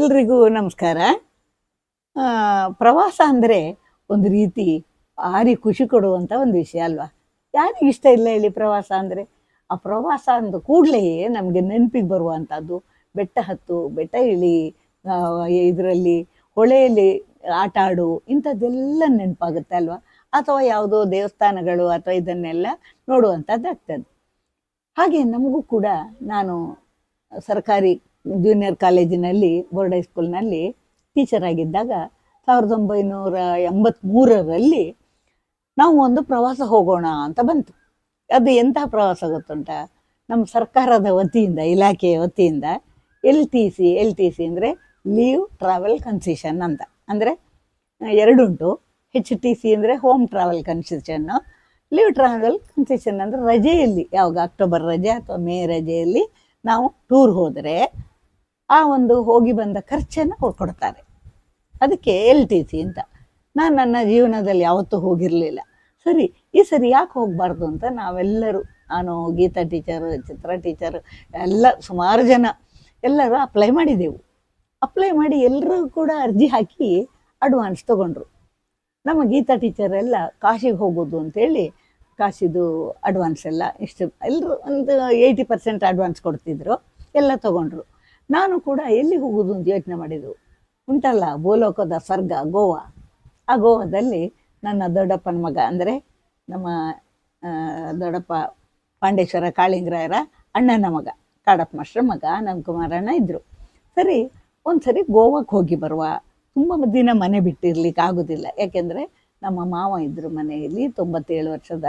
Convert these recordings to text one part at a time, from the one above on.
ಎಲ್ರಿಗೂ ನಮಸ್ಕಾರ. ಪ್ರವಾಸ ಅಂದರೆ ಒಂದು ರೀತಿ ಭಾರಿ ಖುಷಿ ಕೊಡುವಂಥ ಒಂದು ವಿಷಯ ಅಲ್ವಾ? ಯಾರಿಗೆ ಇಷ್ಟ ಇಲ್ಲ ಹೇಳಿ ಪ್ರವಾಸ ಅಂದರೆ? ಆ ಪ್ರವಾಸ ಅಂದ ಕೂಡಲೇ ನಮಗೆ ನೆನಪಿಗೆ ಬರುವಂಥದ್ದು ಬೆಟ್ಟ ಹತ್ತು, ಬೆಟ್ಟ ಇಳಿ ಇದರಲ್ಲಿ ಹೊಳೆಯಲ್ಲಿ ಆಟ ಆಡು, ಇಂಥದ್ದೆಲ್ಲ ನೆನಪಾಗುತ್ತೆ ಅಲ್ವಾ? ಅಥವಾ ಯಾವುದೋ ದೇವಸ್ಥಾನಗಳು ಅಥವಾ ಇದನ್ನೆಲ್ಲ ನೋಡುವಂಥದ್ದು ಆಗ್ತದೆ ಹಾಗೆ ನಮಗೂ ಕೂಡ ನಾನು ಸರ್ಕಾರಿ ಜೂನಿಯರ್ ಕಾಲೇಜಿನಲ್ಲಿ ಬೋರ್ಡ್ ಹೈಸ್ಕೂಲ್ನಲ್ಲಿ ಟೀಚರ್ ಆಗಿದ್ದಾಗ, ಸಾವಿರದ ಒಂಬೈನೂರ ಎಂಬತ್ತ್ಮೂರರಲ್ಲಿ ನಾವು ಒಂದು ಪ್ರವಾಸ ಹೋಗೋಣ ಅಂತ ಬಂತು. ಅದು ಎಂತಹ ಪ್ರವಾಸ ಗೊತ್ತುಂಟ? ನಮ್ಮ ಸರ್ಕಾರದ ವತಿಯಿಂದ, ಇಲಾಖೆಯ ವತಿಯಿಂದ L T C L T C ಅಂದರೆ ಲೀವ್ ಟ್ರಾವೆಲ್ ಕನ್ಸೆಷನ್ ಅಂತ. ಅಂದರೆ ಎರಡುಂಟು ಹೆಚ್ ಟಿ ಸಿ ಅಂದರೆ ಹೋಮ್ ಟ್ರಾವೆಲ್ ಕನ್ಸೆಷನ್ನು ಲೀವ್ ಟ್ರಾವೆಲ್ ಕನ್ಸೆಷನ್ ಅಂದರೆ ರಜೆಯಲ್ಲಿ, ಯಾವಾಗ ಅಕ್ಟೋಬರ್ ರಜೆ ಅಥವಾ ಮೇ ರಜೆಯಲ್ಲಿ ನಾವು ಟೂರ್ ಹೋದರೆ ಆ ಒಂದು ಹೋಗಿ ಬಂದ ಖರ್ಚನ್ನು ಕೊಡ್ಕೊಡ್ತಾರೆ. ಕೊಡ್ತಾರೆ ಅದಕ್ಕೆ ಎಲ್ ಟಿ ಸಿ ಅಂತ. ನಾನು ನನ್ನ ಜೀವನದಲ್ಲಿ ಯಾವತ್ತೂ ಹೋಗಿರಲಿಲ್ಲ. ಸರಿ, ಈ ಸರಿ ಯಾಕೆ ಹೋಗಬಾರ್ದು ಅಂತ ನಾವೆಲ್ಲರೂ, ನಾನು ಗೀತಾ ಟೀಚರು, ಚಿತ್ರ ಟೀಚರು, ಎಲ್ಲ ಸುಮಾರು ಜನ ಎಲ್ಲರೂ ಅಪ್ಲೈ ಮಾಡಿದೆವು. ಅಪ್ಲೈ ಮಾಡಿ ಎಲ್ಲರೂ ಕೂಡ ಅರ್ಜಿ ಹಾಕಿ ಅಡ್ವಾನ್ಸ್ ತೊಗೊಂಡ್ರು. ನಮ್ಮ ಗೀತಾ ಟೀಚರ್ ಎಲ್ಲ ಕಾಶಿಗೆ ಹೋಗೋದು ಅಂತೇಳಿ ಕಾಶಿದು ಅಡ್ವಾನ್ಸ್ ಎಲ್ಲ ಇಷ್ಟು ಎಲ್ಲರೂ ಒಂದು ಏಯ್ಟಿ ಪರ್ಸೆಂಟ್ ಅಡ್ವಾನ್ಸ್ ಕೊಡ್ತಿದ್ರು. ಎಲ್ಲ ತಗೊಂಡ್ರು. ನಾನು ಕೂಡ ಎಲ್ಲಿ ಹೋಗುವುದು ಅಂತ ಯೋಚನೆ ಮಾಡಿದ್ದು? ಉಂಟಲ್ಲ, ಭೂಲೋಕದ ಸ್ವರ್ಗ, ಗೋವಾ. ಆ ಗೋವಾದಲ್ಲಿ ನನ್ನ ದೊಡ್ಡಪ್ಪನ ಮಗ, ಅಂದರೆ ನಮ್ಮ ದೊಡ್ಡಪ್ಪ ಪಾಂಡೇಶ್ವರ ಕಾಳಿಂಗರಾಯರ ಅಣ್ಣನ ಮಗ, ಕಾಡಪ್ಪ ಮಾಸ್ಟರ್ ಮಗ ಅನಂತಕುಮಾರಣ್ಣ ಇದ್ದರು ಸರಿ ಒಂದು ಸರಿ ಗೋವಾಕ್ಕೆ ಹೋಗಿ ಬರುವ, ತುಂಬ ದಿನ ಮನೆ ಬಿಟ್ಟಿರ್ಲಿಕ್ಕೆ ಆಗೋದಿಲ್ಲ. ಯಾಕೆಂದರೆ ನಮ್ಮ ಮಾವ ಇದ್ದರು ಮನೆಯಲ್ಲಿ ತೊಂಬತ್ತೇಳು ವರ್ಷದ,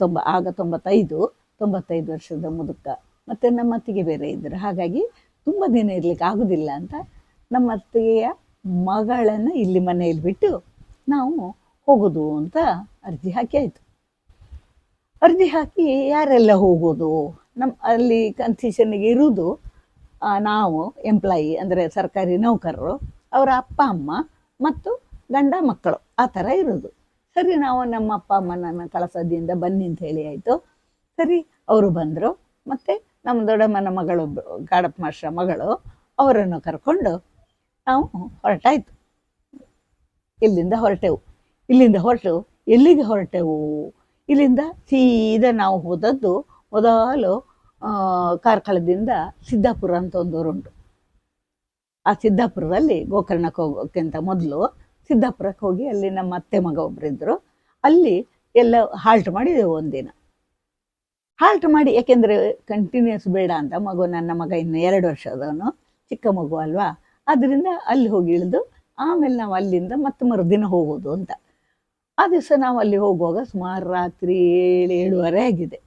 ತೊಂಬ, ಆಗ ತೊಂಬತ್ತೈದು ತೊಂಬತ್ತೈದು ವರ್ಷದ ಮುದುಕ. ಮತ್ತು ನಮ್ಮ ಅತ್ತಿಗೆ ಬೇರೆ ಇದ್ದರು ಹಾಗಾಗಿ ತುಂಬ ದಿನ ಇರ್ಲಿಕ್ಕೆ ಆಗುದಿಲ್ಲ ಅಂತ ನಮ್ಮ ಅತ್ತೆಯ ಮಗಳನ್ನು ಇಲ್ಲಿ ಮನೆಯಲ್ಲಿ ಬಿಟ್ಟು ನಾವು ಹೋಗೋದು ಅಂತ ಅರ್ಜಿ ಹಾಕಿ ಆಯಿತು. ಅರ್ಜಿ ಹಾಕಿ ಯಾರೆಲ್ಲ ಹೋಗೋದು? ನಮ್ಮ ಅಲ್ಲಿ ಕನ್ಸಿಷನ್ಗೆ ಇರುವುದು ನಾವು ಎಂಪ್ಲಾಯಿ ಅಂದರೆ ಸರ್ಕಾರಿ ನೌಕರರು, ಅವರ ಅಪ್ಪ, ಅಮ್ಮ ಮತ್ತು ಗಂಡ ಮಕ್ಕಳು ಆ ಥರ ಇರೋದು. ಸರಿ, ನಾವು ನಮ್ಮ ಅಪ್ಪ, ಅಮ್ಮನನ್ನು ಕಳಸದಿಂದ ಬನ್ನಿ ಅಂತ ಹೇಳಿ ಆಯಿತು. ಸರಿ, ಅವರು ಬಂದರು. ಮತ್ತು ನಮ್ಮ ದೊಡ್ಡಮ್ಮನ ಮಗಳು ಗಾಡಪ್ಪ ಮಾಸ್ಟ್ರ ಮಗಳು, ಅವರನ್ನು ಕರ್ಕೊಂಡು ನಾವು ಹೊರಟಾಯ್ತು. ಇಲ್ಲಿಂದ ಹೊರಟೆವು. ಇಲ್ಲಿಂದ ಹೊರಟು, ಎಲ್ಲಿಗೆ ಹೊರಟೆವು? ಇಲ್ಲಿಂದ ಸೀದಾ ನಾವು ಹೋದದ್ದು ಮೊದಲು ಕಾರ್ಕಳದಿಂದ ಸಿದ್ದಾಪುರ ಅಂತ ಒಂದು ಊರುಂಟು ಆ ಸಿದ್ದಾಪುರದಲ್ಲಿ ಗೋಕರ್ಣಕ್ಕೆ ಹೋಗೋಕ್ಕಿಂತ ಮೊದಲು ಸಿದ್ದಾಪುರಕ್ಕೆ ಹೋಗಿ ಅಲ್ಲಿ ನಮ್ಮ ಅತ್ತೆ ಮಗ ಒಬ್ಬರಿದ್ದರು ಅಲ್ಲಿ ಎಲ್ಲ ಹಾಲ್ಟ್ ಮಾಡಿದೆವು ಒಂದಿನ. ಹಾಲ್ಟ್ ಮಾಡಿ ಯಾಕೆಂದರೆ ಕಂಟಿನ್ಯೂಸ್ ಬೇಡ ಅಂತ ಮಗು ನನ್ನ ಮಗ ಇನ್ನು ಎರಡು ವರ್ಷದವನು, ಚಿಕ್ಕ ಮಗು ಅಲ್ವಾ? ಅದರಿಂದ ಅಲ್ಲಿ ಹೋಗಿ ಇಳಿದು, ಆಮೇಲೆ ನಾವು ಅಲ್ಲಿಂದ ಮತ್ತೆ ಮರುದಿನ ಹೋಗೋದು ಅಂತ. ಆ ದಿವಸ ನಾವು ಅಲ್ಲಿ ಹೋಗುವಾಗ ಸುಮಾರು ರಾತ್ರಿ ಏಳು, ಏಳುವರೆ ಆಗಿದೆ.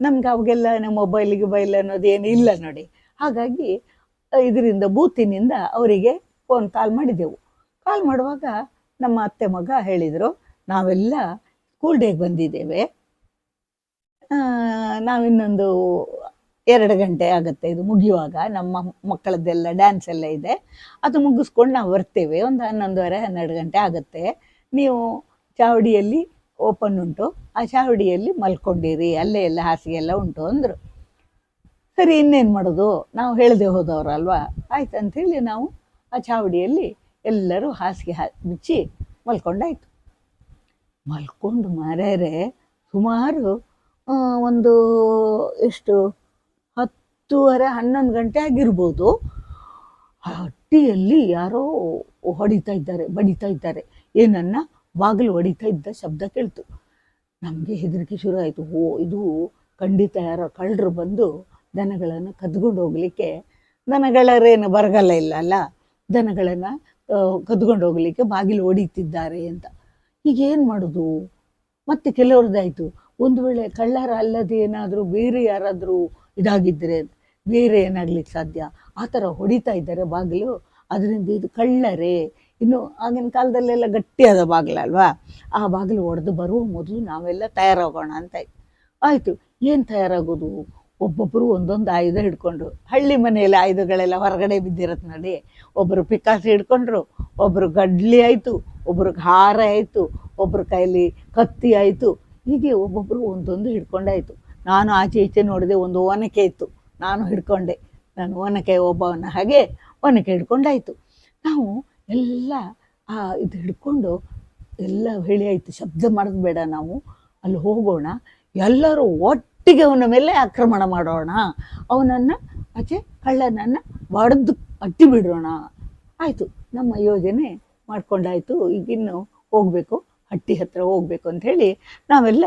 ನಮ್ಗೆ ಅವಾಗೆಲ್ಲ ನಮ್ಮ ಮೊಬೈಲ್ ಗಿಬೈಲ್ ಅನ್ನೋದು ಏನು ಇಲ್ಲ ನೋಡಿ. ಹಾಗಾಗಿ ಇದರಿಂದ ಬೂತಿನಿಂದ ಅವರಿಗೆ ಫೋನ್ ಕಾಲ್ ಮಾಡಿದೆವು. ಕಾಲ್ ಮಾಡುವಾಗ ನಮ್ಮ ಅತ್ತೆ ಮಗ ಹೇಳಿದರು, ನಾವೆಲ್ಲ ಸ್ಕೂಲ್ ಡೇಗೆ ಬಂದಿದ್ದೇವೆ. ನಾವಿನ್ನೊಂದು ಎರಡು ಗಂಟೆ ಆಗುತ್ತೆ, ಇದು ಮುಗಿಯುವಾಗ. ನಮ್ಮ ಮಕ್ಕಳದ್ದೆಲ್ಲ ಡ್ಯಾನ್ಸ್ ಎಲ್ಲ ಇದೆ. ಅದು ಮುಗಿಸ್ಕೊಂಡು ನಾವು ಬರ್ತೇವೆ. ಒಂದು ಹನ್ನೊಂದುವರೆ, ಹನ್ನೆರಡು ಗಂಟೆ ಆಗುತ್ತೆ. ನೀವು ಚಾವಡಿಯಲ್ಲಿ ಓಪನ್ ಉಂಟು. ಆ ಚಾವಡಿಯಲ್ಲಿ ಮಲ್ಕೊಂಡಿರಿ. ಅಲ್ಲೇ ಎಲ್ಲ ಹಾಸಿಗೆ ಎಲ್ಲ ಉಂಟು ಅಂದರು. ಸರಿ, ಇನ್ನೇನು ಮಾಡೋದು? ನಾವು ಹೇಳದೆ ಹೋದವರಲ್ವಾ ಆಯ್ತು ಅಂಥೇಳಿ ನಾವು ಆ ಚಾವಡಿಯಲ್ಲಿ ಎಲ್ಲರೂ ಹಾಸಿಗೆ ಹಾ ಬಿಚ್ಚಿ ಮಲ್ಕೊಂಡಾಯ್ತು. ಮಲ್ಕೊಂಡು ಮಾರ್ಯಾರೆ, ಸುಮಾರು ಒಂದು ಎಷ್ಟು, ಹತ್ತೂವರೆ, ಹನ್ನೊಂದು ಗಂಟೆ ಆಗಿರ್ಬೋದು. ಹಟ್ಟಿಯಲ್ಲಿ ಯಾರೋ ಹೊಡಿತಾ ಇದ್ದಾರೆ, ಬಡಿತಾ ಇದ್ದಾರೆ. ಏನನ್ನ? ಬಾಗಿಲು ಹೊಡಿತಾ ಇದ್ದ ಶಬ್ದ ಕೇಳ್ತು. ನಮಗೆ ಹೆದರಿಕೆ ಶುರು ಆಯಿತು. ಓ, ಇದು ಖಂಡಿತ ಯಾರೋ ಕಳ್ಳರು ಬಂದು ದನಗಳನ್ನು ಕದ್ಕೊಂಡು ಹೋಗಲಿಕ್ಕೆ ದನಗಳರೇನು ಬರಗಾಲ ಇಲ್ಲ ಅಲ್ಲ? ದನಗಳನ್ನು ಕದ್ಕೊಂಡು ಹೋಗಲಿಕ್ಕೆ ಬಾಗಿಲು ಹೊಡಿತಿದ್ದಾರೆ ಅಂತ. ಈಗ ಏನು ಮಾಡೋದು? ಮತ್ತೆ ಕೆಲವ್ರದ್ದಾಯಿತು. ಒಂದು ವೇಳೆ ಕಳ್ಳರ ಅಲ್ಲದೆ ಏನಾದರೂ ಬೇರೆ ಯಾರಾದರೂ ಇದಾಗಿದ್ದರೆ ಬೇರೆ ಏನಾಗ್ಲಿಕ್ಕೆ ಸಾಧ್ಯ? ಆ ಥರ ಹೊಡಿತಾ ಇದ್ದಾರೆ ಬಾಗಿಲು. ಅದರಿಂದ ಇದು ಕಳ್ಳರೇ. ಇನ್ನು ಆಗಿನ ಕಾಲದಲ್ಲೆಲ್ಲ ಗಟ್ಟಿಯಾದ ಬಾಗಿಲಲ್ವಾ ಆ ಬಾಗಿಲು ಒಡೆದು ಬರುವ ಮೊದಲು ನಾವೆಲ್ಲ ತಯಾರಾಗೋಣ ಅಂತ. ಆಯಿತು, ಏನು ತಯಾರಾಗೋದು? ಒಬ್ಬೊಬ್ಬರು ಒಂದೊಂದು ಆಯುಧ ಹಿಡ್ಕೊಂಡ್ರು. ಹಳ್ಳಿ ಮನೆಯಲ್ಲಿ ಆಯುಧಗಳೆಲ್ಲ ಹೊರಗಡೆ ಬಿದ್ದಿರತ್ತೆ ನೋಡಿ. ಒಬ್ಬರು ಪಿಕಾಸಿ ಹಿಡ್ಕೊಂಡ್ರು ಒಬ್ಬರು ಗಡ್ಲಿ ಆಯಿತು ಒಬ್ರಿಗೆ ಹಾರ ಆಯಿತು ಒಬ್ಬರ ಕೈಯಲ್ಲಿ ಕತ್ತಿ ಆಯಿತು ಹೀಗೆ ಒಬ್ಬೊಬ್ಬರು ಒಂದೊಂದು ಹಿಡ್ಕೊಂಡಾಯಿತು. ನಾನು ಆಚೆ ಈಚೆ ನೋಡಿದೆ ಒಂದು ಓನಕೆ ಇತ್ತು. ನಾನು ಹಿಡ್ಕೊಂಡೆ. ನಾನು ಓನಕೆ ಒಬ್ಬವನ ಹಾಗೆ ಒನಕೆ ಹಿಡ್ಕೊಂಡಾಯ್ತು. ನಾವು ಎಲ್ಲ ಆ ಇದು ಹಿಡ್ಕೊಂಡು ಎಲ್ಲ ಹೇಳಿ ಆಯ್ತು. ಶಬ್ದ ಮಾಡೋದು ಬೇಡ ನಾವು. ಅಲ್ಲಿ ಹೋಗೋಣ. ಎಲ್ಲರೂ ಒಟ್ಟಿಗೆ ಅವನ ಮೇಲೆ ಆಕ್ರಮಣ ಮಾಡೋಣ. ಅವನನ್ನು ಆಚೆ ಕಳ್ಳನನ್ನು ಬಡ್ದು ಅಟ್ಟಿ ಬಿಡೋಣ ಆಯಿತು. ನಮ್ಮ ಯೋಜನೆ ಮಾಡ್ಕೊಂಡಾಯ್ತು. ಈಗಿನ್ನು ಹೋಗಬೇಕು. ಹಟ್ಟಿ ಹತ್ತಿರ ಹೋಗಬೇಕು ಅಂತ ಹೇಳಿ ನಾವೆಲ್ಲ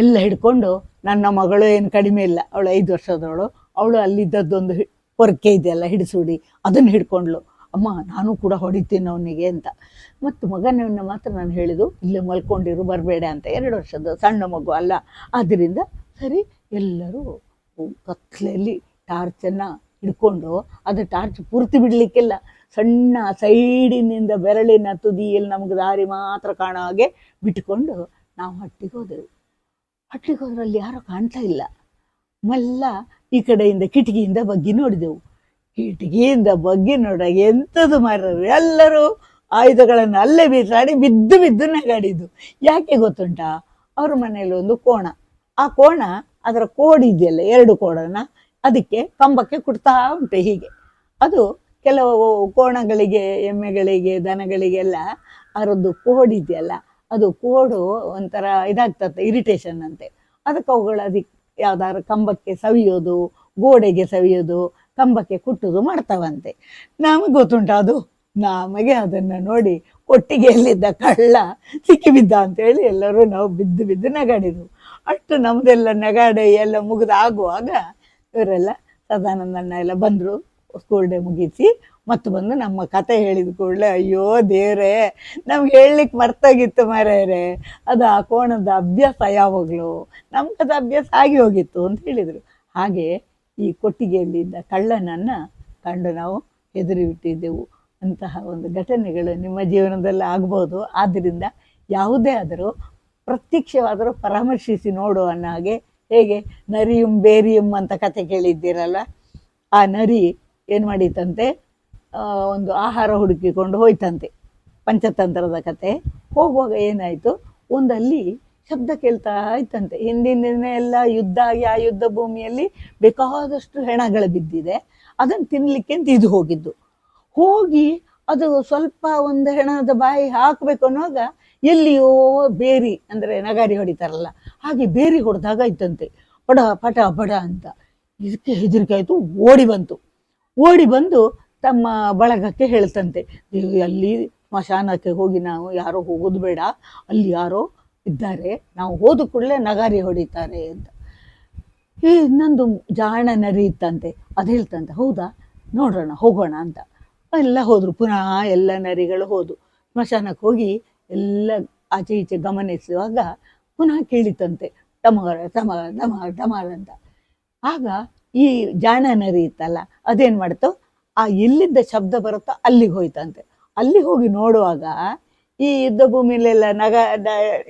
ಎಲ್ಲ ಹಿಡ್ಕೊಂಡು ನನ್ನ ಮಗಳು ಏನು ಕಡಿಮೆ ಇಲ್ಲ, ಅವಳು ಐದು ವರ್ಷದವಳು, ಅವಳು ಅಲ್ಲಿದ್ದದ್ದೊಂದು ಹೊರಕೆ ಇದೆಯಲ್ಲ, ಹಿಡಿಸುಡಿ, ಅದನ್ನು ಹಿಡ್ಕೊಂಡ್ಲು ಅಮ್ಮ, ನಾನು ಕೂಡ ಹೊಡಿತೀನಿ ಅವನಿಗೆ ಅಂತ. ಮತ್ತು ಮಗನವನ್ನ ಮಾತ್ರ ನಾನು ಹೇಳಿದ್ದು, ಇಲ್ಲೇ ಮಲ್ಕೊಂಡಿರು, ಬರಬೇಡ ಅಂತ. ಎರಡು ವರ್ಷದ ಸಣ್ಣ ಮಗು ಅಲ್ಲ. ಆದ್ದರಿಂದ ಸರಿ, ಎಲ್ಲರೂ ಕತ್ಲೆಯಲ್ಲಿ ಟಾರ್ಚನ್ನು ಹಿಡ್ಕೊಂಡು, ಅದು ಟಾರ್ಚ್ ಪೂರ್ತಿ ಬಿಡಲಿಕ್ಕಿಲ್ಲ. ಸಣ್ಣ ಸೈಡಿನಿಂದ ಬೆರಳಿನ ತುದಿಯಲ್ಲಿ ನಮಗೆ ದಾರಿ ಮಾತ್ರ ಕಾಣೋ ಹಾಗೆ ಬಿಟ್ಕೊಂಡು ನಾವು ಹಟ್ಟಿಗೆ ಹೋದೆವು. ಹಟ್ಟಿಗೆ ಹೋದ್ರಲ್ಲಿ ಯಾರೂ ಕಾಣ್ತಾ ಇಲ್ಲ. ಮಲ್ಲ ಈ ಕಡೆಯಿಂದ ಕಿಟಕಿಯಿಂದ ಬಗ್ಗಿ ನೋಡಿದೆವು. ಕಿಟಕಿಯಿಂದ ಬಗ್ಗಿ ನೋಡ ಎಂಥದ್ದು ಮಾರರು, ಎಲ್ಲರೂ ಆಯುಧಗಳನ್ನು ಅಲ್ಲೇ ಬೀಸಾಡಿ ಬಿದ್ದು ಬಿದ್ದು ನಗಾಡಿದ್ದು. ಯಾಕೆ ಗೊತ್ತುಂಟ? ಅವ್ರ ಮನೆಯಲ್ಲಿ ಒಂದು ಕೋಣ. ಆ ಕೋಣ ಅದರ ಕೋಡಿದೆಯಲ್ಲ, ಎರಡು ಕೋಣನ ಅದಕ್ಕೆ ಕಂಬಕ್ಕೆ ಕುಡ್ತಾ ಉಂಟು ಹೀಗೆ. ಅದು ಕೆಲವು ಕೋಣಗಳಿಗೆ, ಎಮ್ಮೆಗಳಿಗೆ, ದನಗಳಿಗೆಲ್ಲ ಅದರದ್ದು ಕೋಡ್ ಇದೆಯಲ್ಲ ಅದು ಕೋಡು ಒಂಥರ ಇದಾಗ್ತದೆ ಇರಿಟೇಷನ್ ಅಂತೆ. ಅದಕ್ಕೆ ಅವುಗಳು ಅದಕ್ಕೆ ಯಾವ್ದಾದ್ರು ಕಂಬಕ್ಕೆ ಸವಿಯೋದು, ಗೋಡೆಗೆ ಸವಿಯೋದು, ಕಂಬಕ್ಕೆ ಕುಟ್ಟುದು ಮಾಡ್ತಾವಂತೆ. ನಮಗೆ ಗೊತ್ತುಂಟ ಅದು. ನಮಗೆ ಅದನ್ನು ನೋಡಿ ಕೊಟ್ಟಿಗೆಯಲ್ಲಿದ್ದ ಕಳ್ಳ ಸಿಕ್ಕಿಬಿದ್ದ ಅಂತೇಳಿ ಎಲ್ಲರೂ ನಾವು ಬಿದ್ದು ಬಿದ್ದು ನಗಾಡಿದ್ವು ಅಷ್ಟು ನಮ್ದೆಲ್ಲ ನಗಾಡೆ ಎಲ್ಲ ಮುಗಿದಾಗುವಾಗ ಇವರೆಲ್ಲ ಸದಾನಂದಣ್ಣ ಎಲ್ಲ ಬಂದರು. ಸ್ಕೂಲ್ ಡೇ ಮುಗಿಸಿ ಮತ್ತು ಬಂದು ನಮ್ಮ ಕತೆ ಹೇಳಿದ ಕೂಡಲೇ, ಅಯ್ಯೋ ದೇವರೇ, ನಮ್ಗೆ ಹೇಳಲಿಕ್ಕೆ ಮರ್ತಾಗಿತ್ತು ಮರೇರೆ, ಅದು ಆ ಕೋಣದ ಅಭ್ಯಾಸ ಯಾವಾಗಲೂ? ನಮ್ಮ ಕತೆ ಅಭ್ಯಾಸ ಆಗಿ ಹೋಗಿತ್ತು, ಅಂತ ಹೇಳಿದರು. ಹಾಗೆ ಈ ಕೊಟ್ಟಿಗೆಯಲ್ಲಿದ್ದ ಕಳ್ಳನನ್ನು ಕಂಡು ನಾವು ಹೆದರಿ ಬಿಟ್ಟಿದ್ದೆವು. ಅಂತಹ ಒಂದು ಘಟನೆಗಳು ನಿಮ್ಮ ಜೀವನದಲ್ಲಿ ಆಗ್ಬೋದು. ಆದ್ದರಿಂದ ಯಾವುದೇ ಆದರೂ ಪ್ರತ್ಯಕ್ಷವಾದರೂ ಪರಾಮರ್ಶಿಸಿ ನೋಡು ಅನ್ನೋ ಹಾಗೆ ಹೇಗೆ ನರಿಯುಂ ಬೇರಿಯುಂ ಅಂತ ಕತೆ ಕೇಳಿದ್ದೀರಲ್ಲ ಆ ನರಿ ಏನು ಮಾಡಿತಂತೆ ಒಂದು ಆಹಾರ ಹುಡುಕಿಕೊಂಡು ಹೋಯ್ತಂತೆ. ಪಂಚತಂತ್ರದ ಕತೆ. ಹೋಗುವಾಗ ಏನಾಯಿತು? ಒಂದಲ್ಲಿ ಶಬ್ದ ಕೇಳ್ತಾ ಇತ್ತಂತೆ. ಹಿಂದಿನ ದಿನ ಎಲ್ಲ ಯುದ್ಧ ಆಗಿ ಆ ಯುದ್ಧ ಭೂಮಿಯಲ್ಲಿ ಬೇಕಾದಷ್ಟು ಹೆಣಗಳು ಬಿದ್ದಿದೆ. ಅದನ್ನು ತಿನ್ನಲಿಕ್ಕೆ ಅಂತ ಇದು ಹೋಗಿದ್ದು. ಹೋಗಿ ಅದು ಸ್ವಲ್ಪ ಒಂದು ಹೆಣದ ಬಾಯಿ ಹಾಕಬೇಕು ಅನ್ನೋವಾಗ ಎಲ್ಲಿಯೋ ಬೇರಿ, ಅಂದರೆ ನಗಾರಿ ಹೊಡಿತಾರಲ್ಲ, ಹಾಗೆ ಬೇರಿ ಹೊಡೆದಾಗ ಇತ್ತಂತೆ. ಪಡ ಪಟ ಬಡ ಅಂತ. ಇದಕ್ಕೆ ಹೆದರಿಕೆ ಆಯಿತು, ಓಡಿ ಬಂತು. ಓಡಿ ಬಂದು ತಮ್ಮ ಬಳಗಕ್ಕೆ ಹೇಳ್ತಂತೆ, "ನೀವು ಅಲ್ಲಿ ಸ್ಮಶಾನಕ್ಕೆ ಹೋಗಿ ನಾವು ಯಾರೋ ಹೋಗೋದು ಬೇಡ, ಅಲ್ಲಿ ಯಾರೋ ಇದ್ದಾರೆ, ನಾವು ಹೋದ ಕೂಡಲೇ ನಗಾರಿ ಹೊಡಿತಾರೆ ಅಂತ. ಈ ಇನ್ನೊಂದು ಜಾಣ ನರಿ ಇತ್ತಂತೆ ಅದು ಹೇಳ್ತಂತೆ, ಹೌದಾ? ನೋಡೋಣ ಹೋಗೋಣ ಅಂತ. ಎಲ್ಲ ಹೋದರು, ಪುನಃ ಎಲ್ಲ ನರಿಗಳು ಹೋದು ಸ್ಮಶಾನಕ್ಕೆ ಹೋಗಿ ಎಲ್ಲ ಆಚೆ ಈಚೆ ಗಮನಿಸುವಾಗ ಪುನಃ ಕೇಳಿತಂತೆ ಟಮಾರ ಟಮಾರ ಟಮಾರ ಟಮಾರ ಅಂತ ಆಗ ಈ ಜಾಣ ನರಿ ಇತ್ತಲ್ಲ, ಅದೇನು ಮಾಡ್ತು? ಆ ಎಲ್ಲಿದ್ದ ಶಬ್ದ ಬರುತ್ತೋ ಅಲ್ಲಿಗೆ ಹೋಯ್ತಂತೆ. ಅಲ್ಲಿ ಹೋಗಿ ನೋಡುವಾಗ ಈ ಯುದ್ಧ ಭೂಮಿಲೆಲ್ಲ ನಗ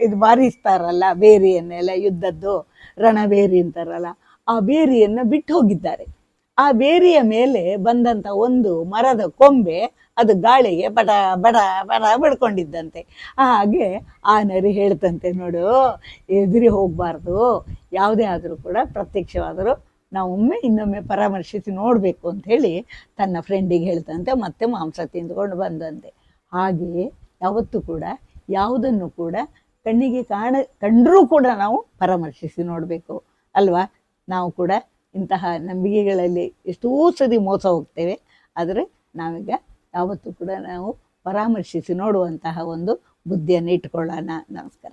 ಇದು ಬಾರಿಸ್ತಾರಲ್ಲ ಬೇರಿಯನ್ನೆಲ್ಲ, ಯುದ್ಧದ್ದು ರಣಬೇರಿ ಅಂತಾರಲ್ಲ, ಆ ಬೇರಿಯನ್ನು ಬಿಟ್ಟು ಹೋಗಿದ್ದಾರೆ. ಆ ಬೇರಿಯ ಮೇಲೆ ಬಂದಂತ ಒಂದು ಮರದ ಕೊಂಬೆ ಅದು ಗಾಳಿಗೆ ಬಡ ಬಡ ಬಡ ಬಡ್ಕೊಂಡಿದ್ದಂತೆ. ಹಾಗೆ ಆ ನರಿ ಹೇಳ್ತಂತೆ ನೋಡು, ಎದುರಿ ಹೋಗಬಾರ್ದು, ಯಾವುದೇ ಆದರೂ ಕೂಡ ಪ್ರತ್ಯಕ್ಷವಾದರೂ ನಾವು ಒಮ್ಮೆ ಇನ್ನೊಮ್ಮೆ ಪರಾಮರ್ಶಿಸಿ ನೋಡಬೇಕು ಅಂತ ಹೇಳಿ ತನ್ನ ಫ್ರೆಂಡಿಗೆ ಹೇಳ್ತಂತೆ, ಮತ್ತೆ ಮಾಂಸ ತಿಂದುಕೊಂಡು ಬಂದಂತೆ. ಹಾಗೆಯೇ ಯಾವತ್ತೂ ಕೂಡ ಯಾವುದನ್ನು ಕೂಡ ಕಣ್ಣಿಗೆ ಕಾಣ, ಕಂಡರೂ ಕೂಡ ನಾವು ಪರಾಮರ್ಶಿಸಿ ನೋಡಬೇಕು, ಅಲ್ವಾ? ನಾವು ಕೂಡ ಇಂತಹ ನಂಬಿಕೆಗಳಲ್ಲಿ ಎಷ್ಟೋ ಸರಿ ಮೋಸ ಹೋಗ್ತೇವೆ, ಆದರೆ ನಾವೀಗ ಯಾವತ್ತೂ ಕೂಡ ನಾವು ಪರಾಮರ್ಶಿಸಿ ನೋಡುವಂತಹ ಒಂದು ಬುದ್ಧಿಯನ್ನು ಇಟ್ಕೊಳ್ಳೋಣ. ನಮಸ್ಕಾರ.